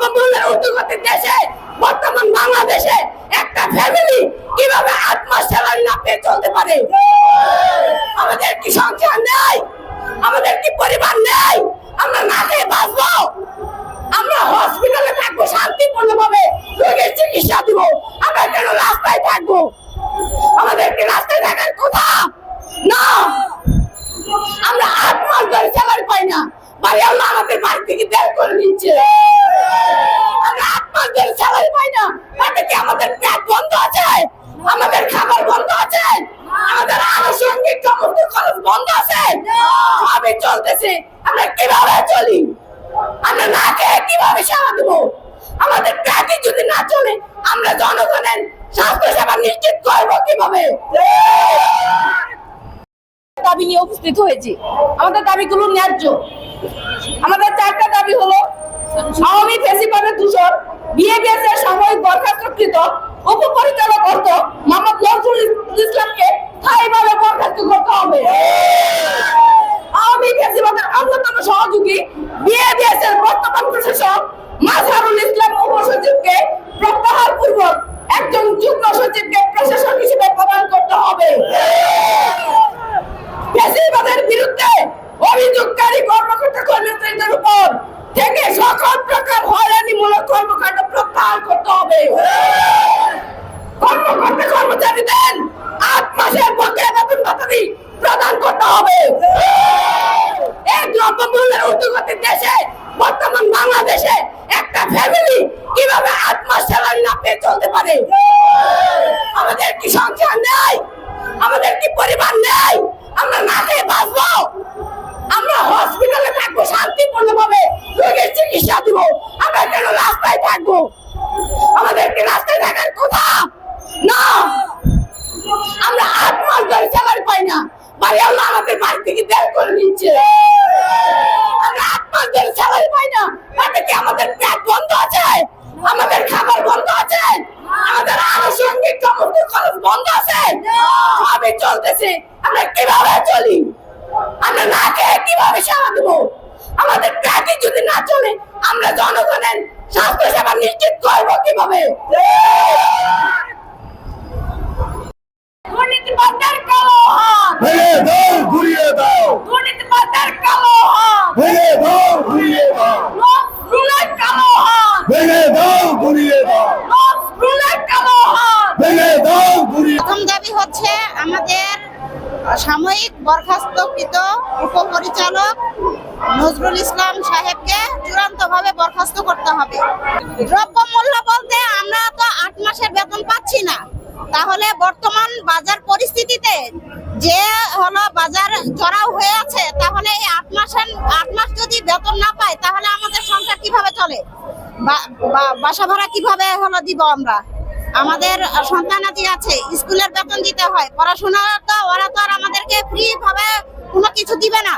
দ্রব্যমূল্যের ঊর্ধ্বগতির দেশে, বর্তমান বাংলাদেশে একটা ফ্যামিলি কীভাবে আট স্যালারি না পেয়ে চলতে পারে? আমাদের কি সংসার নেই? আমাদের কি পরিবার নেই? আমরা না খেয়ে বাঁচবো? আমরা হসপিটালে থাকব শান্তিপূর্ণ ভাবে রোগের চিকিৎসা দিব। আমরা কেন রাস্তায় থাকব? আমাদেরকে রাস্তায় থাকার কথা? না! বাড়ি আল্লাহ আমাদের বাড়ি থেকে বের করে নিচ্ছে আট মাস ধরে স্যালারি পাই না। তাতে কি আমাদের পেট বন্ধ আছে? আমাদের খাবার বন্ধ আছে? আমাদের আনুষঙ্গিক সমস্ত খরচ বন্ধ আছে? সবই চলতেছে। আমরা কীভাবে চলি? আমরা না খেয়ে কীভাবে সেবা দেবো? আমাদের পেটে যদি না চলে, আমরা জনগণের স্বাস্থ্য সেবা নিশ্চিত করব কীভাবে? দাবি নিয়ে উপস্থিত হয়েছি। আমাদের দাবিগুলো ন্যায্য। আমাদের চারটা দাবি হলো, আওয়ামী ফেসিবাদের দূষণ বিএবিএস এর সাময়িক বরখাস্তকৃত উপপরিচালক অর্থ মোহাম্মদ নজরুল ইসলামকে স্থায়ীভাবে বরখাস্ত করতে হবে। আওয়ামী ফেসিবাদের অন্যতম সহযোগী বিএবিএস এর বর্তমান প্রশাসক ঊর্ধ্বগতির দেশে, বর্তমান বাংলাদেশে একটা ফ্যামিলি কীভাবে আট মাস স্যালারি না পেয়ে চলতে পারে? আমাদের কি সংসার নেই? আমাদের কি পরিবার নেই? আমরা না খেয়ে বাঁচবো? আমরা হসপিটালে থাকব শান্তিপূর্ণ ভাবে রোগের চিকিৎসা দিব। আমরা কেন রাস্তায় থাকব? আমাদেরকে রাস্তায় থাকার কথা? না। আমরা আট মাস ধরে স্যালারি পাই না। বাড়ি আল্লাহ আমাদের বাড়ি থেকে বের করে নিচ্ছে আমরা আট মাস ধরে স্যালারি পাই তাতে কি আমাদের পেট বন্ধ আছে? আমাদের খাবার বন্ধ আছে? আমাদের আনুষঙ্গিক সমস্ত খরচ বন্ধ আছে? আমি চলতেছি। আমরা কীভাবে চলি? আমরা না খেয়ে কীভাবে সেবা দেবো? আমাদের পেটে যদি না চলে, আমরা জনগণের স্বাস্থ্য সেবা নিশ্চিত করব কীভাবে? সাময়িক বরখাস্তকৃত উপপরিচালক নজরুল ইসলাম সাহেবকে চূড়ান্তভাবে বরখাস্ত করতে হবে। দ্রব্যমূল্য বলতে আমরা তো আট মাসের বেতন পাচ্ছি না। তাহলে বর্তমান বাজার পরিস্থিতিতে যে হলো বাজার চড়াও হয়ে আছে, তাহলে এই আট মাসের আট মাস যদি বেতন না পাই, তাহলে আমাদের সংসার কীভাবে চলে? বাসা ভাড়া কীভাবে হলো দিব আমরা? আমাদের সন্তানাদি আছে, স্কুলের বেতন দিতে হয়। পড়াশোনাটা ওরা তো আর আমাদেরকে ফ্রি ভাবে কোনো কিছু দিবে না।